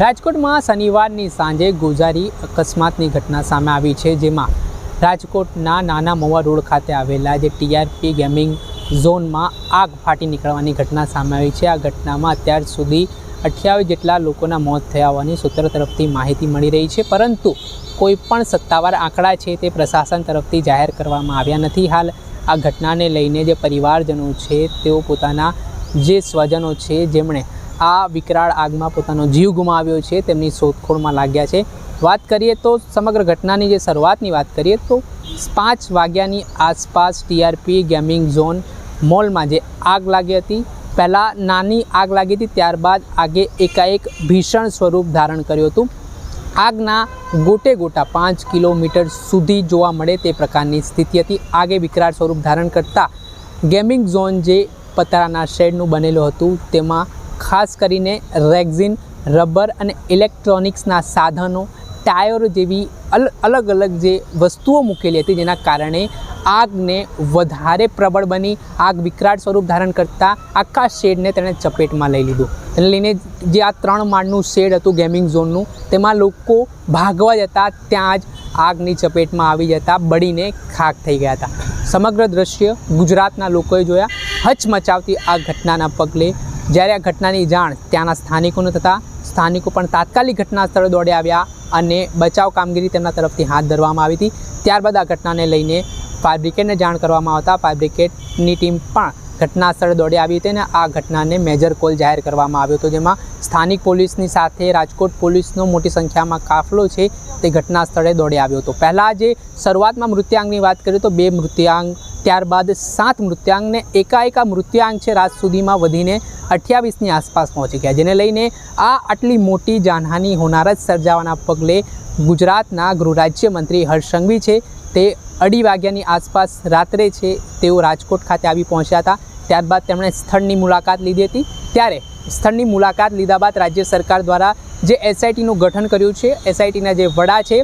રાજકોટમાં શનિવારની સાંજે ગોઝારી અકસ્માતની ઘટના સામે આવી છે, જેમાં રાજકોટના નાના મવા રોડ ખાતે આવેલા જે ટીઆરપી ગેમિંગ ઝોનમાં આગ ફાટી નીકળવાની ઘટના સામે આવી છે. આ ઘટનામાં અત્યાર સુધી અઠ્યાવીસ જેટલા લોકોના મોત થયા હોવાની સૂત્ર તરફથી માહિતી મળી રહી છે, પરંતુ કોઈ પણ સત્તાવાર આંકડા છે તે પ્રશાસન તરફથી જાહેર કરવામાં આવ્યા નથી. હાલ આ ઘટનાને લઈને જે પરિવારજનો છે, તેઓ પોતાના જે સ્વજનો છે, જેમણે આ વિકરાળ આગમાં પોતાનો જીવ ગુમાવ્યો છે, તેમની શોધખોળમાં લાગ્યા છે. વાત કરીએ તો સમગ્ર ઘટનાની જે શરૂઆતની વાત કરીએ તો પાંચ વાગ્યાની આસપાસ ટીઆરપી ગેમિંગ ઝોન મોલમાં જે આગ લાગી હતી, પહેલાં નાની આગ લાગી હતી, ત્યારબાદ આગે એકાએક ભીષણ સ્વરૂપ ધારણ કર્યું હતું. આગના ગોટે ગોટા પાંચ કિલોમીટર સુધી જોવા મળે તે પ્રકારની સ્થિતિ હતી. આગે વિકરાળ સ્વરૂપ ધારણ કરતાં ગેમિંગ ઝોન જે પતરાના શેડનું બનેલું હતું, તેમાં ખાસ કરીને રેક્ઝિન, રબર અને ઇલેક્ટ્રોનિક્સના સાધનો, ટાયરો જેવી અલ અલગ અલગ જે વસ્તુઓ મૂકેલી હતી જેના કારણે આગને વધારે પ્રબળ બની, આગ વિકરાળ સ્વરૂપ ધારણ કરતાં આખા શેડને તેણે ચપેટમાં લઈ લીધું. તેને લઈને જે આ ત્રણ માળનું શેડ હતું ગેમિંગ ઝોનનું, તેમાં લોકો ભાગવા જતા ત્યાં જ આગની ચપેટમાં આવી જતા બળીને ખાક થઈ ગયા હતા. સમગ્ર દ્રશ્ય ગુજરાતના લોકોએ જોયા. હચમચાવતી આ ઘટનાના પગલે જ્યારે આ ઘટનાની જાણ ત્યાંના સ્થાનિકોને થતાં, સ્થાનિકો પણ તાત્કાલિક ઘટના સ્થળે દોડી આવ્યા અને બચાવ કામગીરી તેમના તરફથી હાથ ધરવામાં આવી હતી. ત્યારબાદ આ ઘટનાને લઈને ફાયર બ્રિગેડને જાણ કરવામાં આવતા ફાયર બ્રિગેડની ટીમ પણ ઘટના સ્થળે દોડી આવી હતી અને આ ઘટનાને મેજર કોલ જાહેર કરવામાં આવ્યો હતો, જેમાં સ્થાનિક પોલીસની સાથે રાજકોટ પોલીસનો મોટી સંખ્યામાં કાફલો છે તે ઘટના સ્થળે દોડી આવ્યો હતો. પહેલાં જે શરૂઆતમાં મૃત્યાંગની વાત કરીએ તો બે મૃત્યાંગ, ત્યારબાદ સાત મૃત્યાંગને એકાએકા મૃત્યાંગ છે, રાત સુધીમાં વધીને અઠ્યાવીસની આસપાસ પહોંચી ગયા, જેને લઈને આ આટલી મોટી જાનહાની જ સર્જાવાના પગલે ગુજરાતના ગૃહ રાજ્યમંત્રી હર્ષ સંઘવી છે તે અઢી વાગ્યાની આસપાસ રાત્રે છે તેઓ રાજકોટ ખાતે આવી પહોંચ્યા હતા. ત્યારબાદ તેમણે સ્થળની મુલાકાત લીધી હતી. ત્યારે સ્થળની મુલાકાત લીધા બાદ રાજ્ય સરકાર દ્વારા જે એસઆઈટીનું ગઠન કર્યું છે એસઆઈટીના જે વડા છે,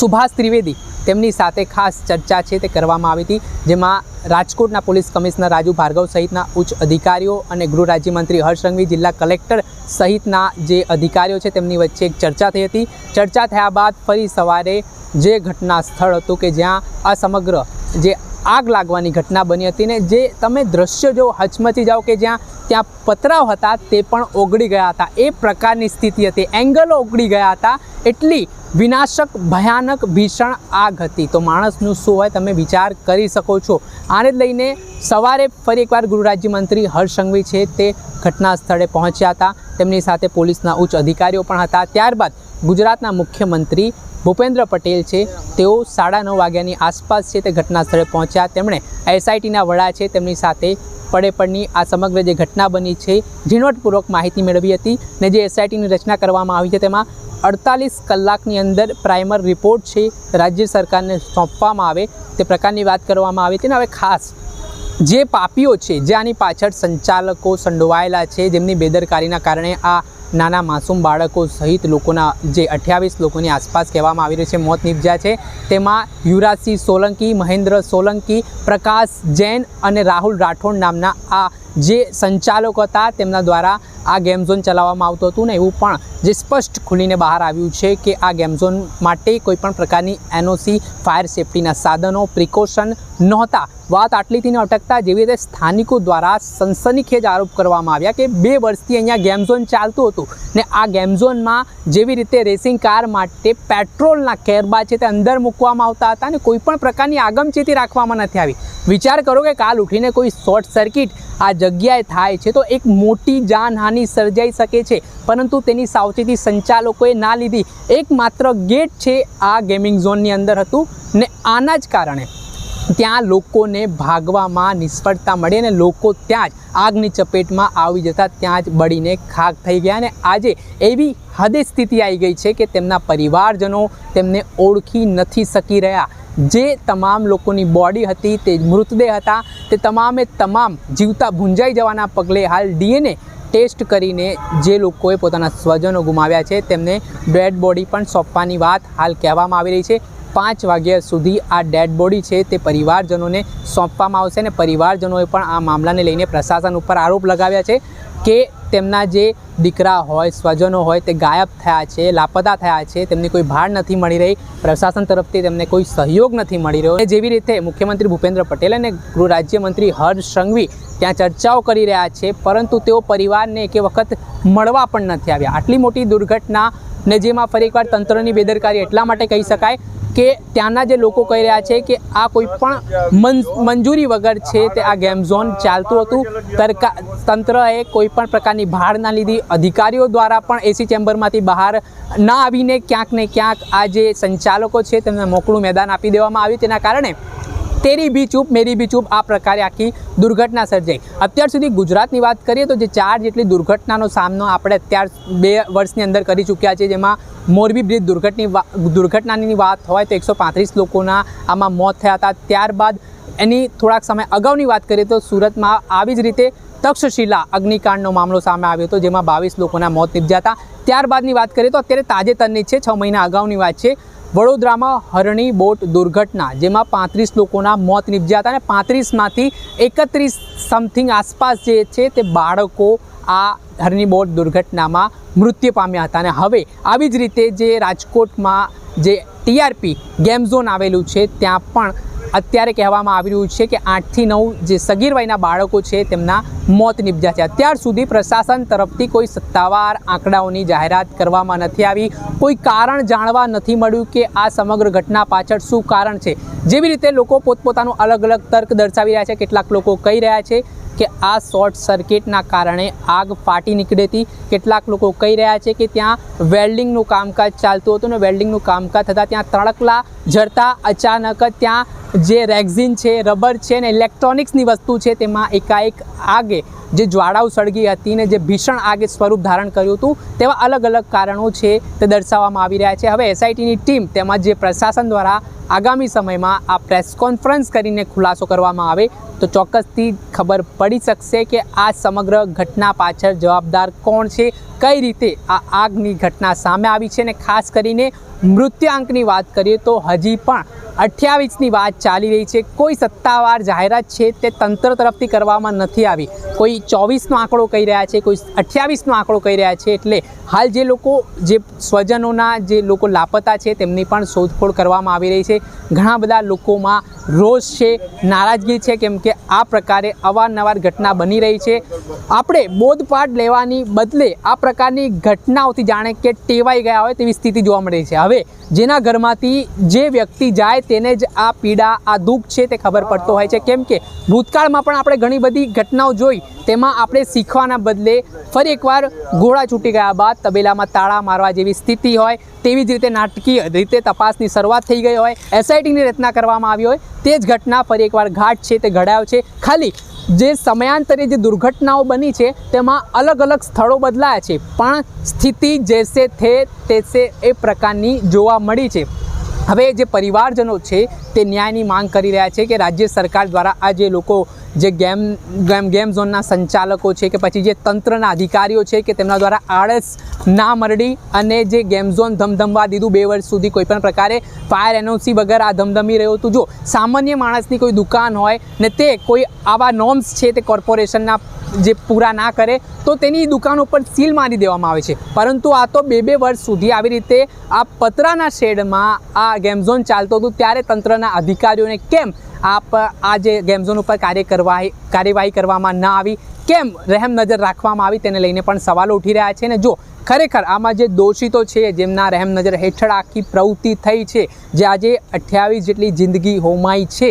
સુભાષ ત્રિવેદી, તેમની સાથે ખાસ ચર્ચા છે તે કરવામાં આવી હતી, જેમાં રાજકોટના પોલીસ કમિશનર રાજુ ભાર્ગવ સહિતના ઉચ્ચ અધિકારીઓ અને ગૃહ રાજ્યમંત્રી હર્ષ જિલ્લા કલેક્ટર સહિતના જે અધિકારીઓ છે તેમની વચ્ચે એક ચર્ચા થઈ હતી. ચર્ચા થયા બાદ ફરી સવારે જે ઘટના સ્થળ હતું કે જ્યાં આ સમગ્ર જે આગ લાગવાની ઘટના બની હતી ને જે તમે દ્રશ્ય જો હચમચી જાઓ કે જ્યાં ત્યાં પતરાવ હતા તે પણ ઓગળી ગયા હતા. એ પ્રકારની સ્થિતિ હતી. એંગલો ઓગળી ગયા હતા. એટલી વિનાશક, ભયાનક, ભીષણ આગ હતી. તો માણસનું શું હોય તમે વિચાર કરી શકો છો. આને લઈને સવારે ફરી એકવાર ગૃહરાજ્યમંત્રી હર્ષ સંઘવી છે તે ઘટના સ્થળે પહોંચ્યા હતા. તેમની સાથે પોલીસના ઉચ્ચ અધિકારીઓ પણ હતા. ત્યારબાદ ગુજરાતના મુખ્યમંત્રી ભૂપેન્દ્ર પટેલ છે. તેઓ સાડા નવ વાગ્યાની આસપાસ છે તે ઘટના સ્થળે પહોંચ્યા. તેમણે એસઆઈટીના વડા છે તેમની સાથે પડે પડની આ સમગ્ર જે ઘટના બની છે, ઝીણવટપૂર્વક માહિતી મેળવી હતી ને જે એસઆઈટીની રચના કરવામાં આવી છે તેમાં અડતાલીસ કલાકની અંદર પ્રાઇમર રિપોર્ટ છે રાજ્ય સરકારને સોંપવામાં આવે તે પ્રકારની વાત કરવામાં આવી. હતી ને હવે ખાસ જે પાપીઓ છે, જે આની પાછળ સંચાલકો સંડોવાયેલા છે, જેમની બેદરકારીના કારણે આ નાના માસૂમ બાળકો સહિત લોકોના જે અઠ્યાવીસ લોકોની આસપાસ કહેવામાં આવી રહ્યું છે, મોત નિપજ્યા છે. તેમાં યુવરાજસિંહ સોલંકી, મહેન્દ્ર સોલંકી, પ્રકાશ જૈન અને રાહુલ રાઠોડ નામના આ જે સંચાલકો હતા, તેમના દ્વારા આ ગેમ ઝોન ચલાવવામાં આવતું હતું ને એવું પણ જે સ્પષ્ટ ખુલીને બહાર આવ્યું છે કે આ ગેમ ઝોન માટે કોઈપણ પ્રકારની એનઓસી, ફાયર સેફટીના સાધનો, પ્રિકોશન નહોતા. વાત આટલીથી ન અટકતા જેવી રીતે સ્થાનિકો દ્વારા સનસનીખેજ આરોપ કરવામાં આવ્યા કે બે વર્ષથી અહીંયા ગેમ ઝોન ચાલતું હતું ને આ ગેમ ઝોનમાં જેવી રીતે રેસિંગ કાર માટે પેટ્રોલના કેરબા છે તે અંદર મૂકવામાં આવતા હતા અને કોઈપણ પ્રકારની આગમચેતી રાખવામાં નથી આવી. વિચાર કરો કે કાલ ઉઠીને કોઈ શોર્ટ સર્કિટ આ જગ્યાએ થાય છે તો એક મોટી જાનહાનિ સર્જાઈ શકે છે. પરંતુ તેની સાવચેતી સંચાલકોએ ના લીધી. એકમાત્ર ગેટ છે આ ગેમિંગ ઝોનની અંદર હતું ને આના જ કારણે. ત્યાં લોકોને ભાગવામાં નિષ્ફળતા મળી અને લોકો ત્યાં જ આગની ચપેટમાં આવી જતાં ત્યાં જ બળીને ખાક થઈ ગયા અને આજે એવી હદે સ્થિતિ આવી ગઈ છે કે તેમના પરિવારજનો તેમને ઓળખી નથી શકી રહ્યા. જે તમામ લોકોની બોડી હતી, તે મૃતદેહ હતા, તે તમામે તમામ જીવતા ભૂંજાઈ જવાના પગલે હાલ ડીએનએ ટેસ્ટ કરીને જે લોકોએ પોતાના સ્વજનો ગુમાવ્યા છે, તેમને ડેડ બોડી પણ સોંપવાની વાત હાલ કહેવામાં આવી રહી છે. પાંચ વાગ્યા સુધી આ ડેડ બોડી છે તે પરિવારજનોને સોંપવામાં આવશે અને પરિવારજનોએ પણ આ મામલાને લઈને પ્રશાસન ઉપર આરોપ લગાવ્યા છે કે તેમના જે દીકરા હોય, સ્વજનો હોય તે ગાયબ થયા છે, લાપતા થયા છે, તેમને કોઈ ભાર નથી મળી રહી, પ્રશાસન તરફથી તેમને કોઈ સહયોગ નથી મળી રહ્યો. જેવી રીતે મુખ્યમંત્રી ભૂપેન્દ્ર પટેલ અને ગૃહ રાજ્યમંત્રી હર્ષ સંઘવી ત્યાં ચર્ચાઓ કરી રહ્યા છે, પરંતુ તેઓ પરિવારને એક વખત મળવા પણ નથી આવ્યા. આટલી મોટી દુર્ઘટના ને જેમાં ફરી એકવાર તંત્રની બેદરકારી એટલા માટે કહી શકાય કે ત્યાંના જે લોકો કહી રહ્યા છે કે આ કોઈ પણ મન, મંજૂરી વગર છે તે આ ગેમ ઝોન ચાલતું હતું. તરકા, તંત્રએ કોઈ પણ પ્રકારની ભાર ના લીધી. અધિકારીઓ દ્વારા પણ એસી ચેમ્બરમાંથી બહાર ના આવીને ક્યાંક ને ક્યાંક આ જે સંચાલકો છે તેમને મોકળું મેદાન આપી દેવામાં આવ્યું. તેના કારણે તેરી બી ચૂપ, મેરી બી ચૂપ, આ પ્રકારે આખી દુર્ઘટના સર્જાઈ. અત્યાર સુધી ગુજરાતની વાત કરીએ તો જે ચાર જેટલી દુર્ઘટનાનો સામનો આપણે અત્યાર બે વર્ષની અંદર કરી ચૂક્યા છે જેમાં મોરબી બ્રિજ દુર્ઘટની દુર્ઘટનાની વાત હોય તો એકસો પાંત્રીસ લોકોના આમાં મોત થયા હતા. ત્યારબાદ એની થોડાક સમય અગાઉની વાત કરીએ તો સુરતમાં આવી જ રીતે તક્ષશિલા અગ્નિકાંડનો મામલો સામે આવ્યો હતો, જેમાં બાવીસ લોકોના મોત નિપજ્યા હતા. ત્યારબાદની વાત કરીએ તો અત્યારે તાજેતરની છે, છ મહિના અગાઉની વાત છે. વડોદરામાં હરણી બોટ દુર્ઘટના, જેમાં પાંત્રીસ લોકોના મોત નિપજ્યા હતા અને પાંત્રીસમાંથી એકત્રીસ સમથિંગ આસપાસ જે છે તે બાળકો આ હરણી બોટ દુર્ઘટનામાં મૃત્યુ પામ્યા હતા. અને હવે આવી જ રીતે જે રાજકોટમાં જે ટીઆરપી ગેમ ઝોન આવેલું છે, ત્યાં પણ અત્યારે કહેવામાં આવી રહ્યું છે કે આઠથી નવ જે સગીર વયના બાળકો છે તેમના મોત નિપજ્યા છે. અત્યાર સુધી પ્રશાસન તરફથી કોઈ સત્તાવાર આંકડાઓની જાહેરાત કરવામાં નથી આવી. કોઈ કારણ જાણવા નથી મળ્યું કે આ સમગ્ર ઘટના પાછળ શું કારણ છે. જેવી રીતે લોકો પોતપોતાનું અલગ અલગ તર્ક દર્શાવી રહ્યા છે. કેટલાક લોકો કહી રહ્યા છે કે આ શોર્ટ સર્કિટના કારણે આગ ફાટી નીકળી હતી. કેટલાક લોકો કહી રહ્યા છે કે ત્યાં વેલ્ડિંગનું કામકાજ ચાલતું હતું ને વેલ્ડિંગનું કામકાજ થતાં ત્યાં તણકલા જરતા અચાનક ત્યાં જે રેક્ઝિન છે, રબર છે ને ઇલેક્ટ્રોનિક્સની વસ્તુ છે, તેમાં એકાએક આગે જે જ્વાળાઓ સળગી હતી ને જે ભીષણ આગે સ્વરૂપ ધારણ કર્યું હતું, તેવા અલગ અલગ કારણો છે તે દર્શાવવામાં આવી રહ્યા છે. હવે એસઆઈટીની ટીમ તેમજ જે પ્રશાસન દ્વારા આગામી સમયમાં આ પ્રેસ કોન્ફરન્સ કરીને ખુલાસો કરવામાં આવે, તો ચોક્કસથી ખબર પડી શકશે કે આ સમગ્ર ઘટના પાછળ જવાબદાર કોણ છે, કઈ રીતે આ આગની ઘટના સામે આવી છે ને ખાસ કરીને મૃત્યુઆંકની વાત કરીએ તો હજી પણ અઠ્યાવીસની વાત ચાલી રહી છે. કોઈ સત્તાવાર જાહેરાત છે તે તંત્ર તરફથી કરવામાં નથી આવી. કોઈ ચોવીસનો આંકડો કહી રહ્યા છે, કોઈ અઠ્યાવીસનો આંકડો કહી રહ્યા છે એટલે હાલ જે લોકો, જે સ્વજનોના જે લોકો લાપતા છે તેમની પણ શોધખોળ કરવામાં આવી રહી છે. ઘણા બધા લોકોમાં રોષ છે, નારાજગી છે કેમ કે આ પ્રકારે અવારનવાર ઘટના બની રહી છે. આપણે બોધપાઠ લેવાની બદલે આ પ્રકારની ઘટનાઓથી જાણે કે ટેવાઈ ગયા હોય તેવી સ્થિતિ જોવા મળી છે. હવે જેના ઘરમાંથી જે વ્યક્તિ જાય તેને જ આ પીડા, આ દુઃખ છે તે ખબર પડતો હોય છે. કેમ કે ભૂતકાળમાં પણ આપણે ઘણી બધી ઘટનાઓ જોઈ, તેમાં આપણે શીખવાના બદલે ફરી એકવાર ઘોડા છૂટી ગયા બાદ તબેલામાં તાળા મારવા જેવી સ્થિતિ હોય, તેવી જ રીતે નાટકીય રીતે તપાસની શરૂઆત થઈ ગઈ હોય એસઆઈટીની રચના કરવામાં આવી હોય, તે જ ઘટના ફરી એકવાર ઘાટ છે તે ઘડાયો છે. ખાલી જે સમયાંતરે જે દુર્ઘટનાઓ બની છે, તેમાં અલગ અલગ સ્થળો બદલાયા છે. પણ સ્થિતિ જેસે થે તેસે એ પ્રકારની જોવા મળી છે. હવે જે પરિવારજનો છે તે ન્યાયની માંગ કરી રહ્યા છે કે રાજ્ય સરકાર દ્વારા આ જે લોકો જે ગેમ ગેમ ગેમ ઝોનના સંચાલકો છે કે પછી જે તંત્રના અધિકારીઓ છે કે તેમના દ્વારા આળસ ના મરડી અને જે ગેમ ઝોન ધમધમવા દીધું બે વર્ષ સુધી કોઈપણ પ્રકારે ફાયર એનઓસી વગર આ ધમધમી રહ્યું હતું. જો સામાન્ય માણસની કોઈ દુકાન હોય ને તે કોઈ આવા નોર્મ્સ છે તે કોર્પોરેશનના જે પૂરા ના કરે તો તેની દુકાન ઉપર સીલ મારી દેવામાં આવે છે. પરંતુ આ તો બે બે વર્ષ સુધી આવી રીતે આ પતરાના શેડમાં આ ગેમઝોન ચાલતો હતું ત્યારે તંત્રના અધિકારીઓને કેમ આપ આ જે ગેમ ઝોન ઉપર કાર્ય કરવાહી કાર્યવાહી કરવામાં ન આવી? કેમ રહેમ નજર રાખવામાં આવી? તેને લઈને પણ સવાલો ઉઠી રહ્યા છે ને જો ખરેખર આમાં જે દોષિતો છે જેમના રહેમ નજર હેઠળ આખી પ્રવૃત્તિ થઈ છે, જે આજે અઠ્યાવીસ જેટલી જિંદગી હોમાઈ છે,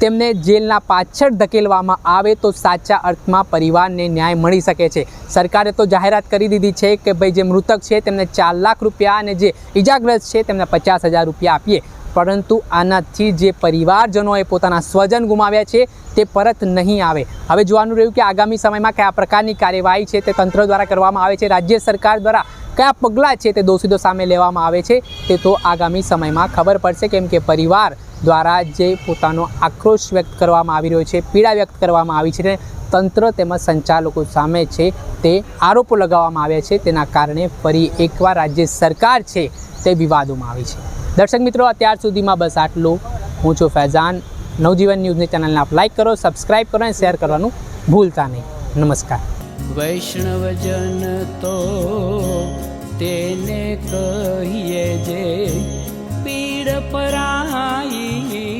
તેમને જેલના પાછળ ધકેલવામાં આવે તો સાચા અર્થમાં પરિવારને ન્યાય મળી શકે છે. સરકારે તો જાહેરાત કરી દીધી છે કે ભાઈ, જે મૃતક છે તેમને ચાર લાખ રૂપિયા અને જે ઇજાગ્રસ્ત છે તેમને પચાસ હજાર રૂપિયા આપીએ. પરંતુ આનાથી જે પરિવારજનોએ પોતાના સ્વજન ગુમાવ્યા છે, તે પરત નહીં આવે. હવે જોવાનું રહ્યું કે આગામી સમયમાં કયા પ્રકારની કાર્યવાહી છે તે તંત્ર દ્વારા કરવામાં આવે છે, રાજ્ય સરકાર દ્વારા કયા પગલાં છે તે દોષિતો સામે લેવામાં આવે છે, તે તો આગામી સમયમાં ખબર પડશે, કેમ કે પરિવાર દ્વારા જે પોતાનો આક્રોશ વ્યક્ત કરવામાં આવી રહ્યો છે, પીડા વ્યક્ત કરવામાં આવી છે તંત્ર તેમજ સંચાલકો સામે છે તે આરોપો લગાવવામાં આવ્યા છે, તેના કારણે ફરી એકવાર રાજ્ય સરકાર છે તે વિવાદોમાં આવી છે. દર્શક મિત્રો, અત્યાર સુધીમાં બસ આટલું. હું છું ફૈઝાન. નવજીવન ન્યૂઝની ચેનલને આપ લાઇક કરો સબસ્ક્રાઈબ કરો અને શેર કરવાનું ભૂલતા નહીં. નમસ્કાર. વૈષ્ણવજન તો તેને કહીએ જે પીડ પરાઈ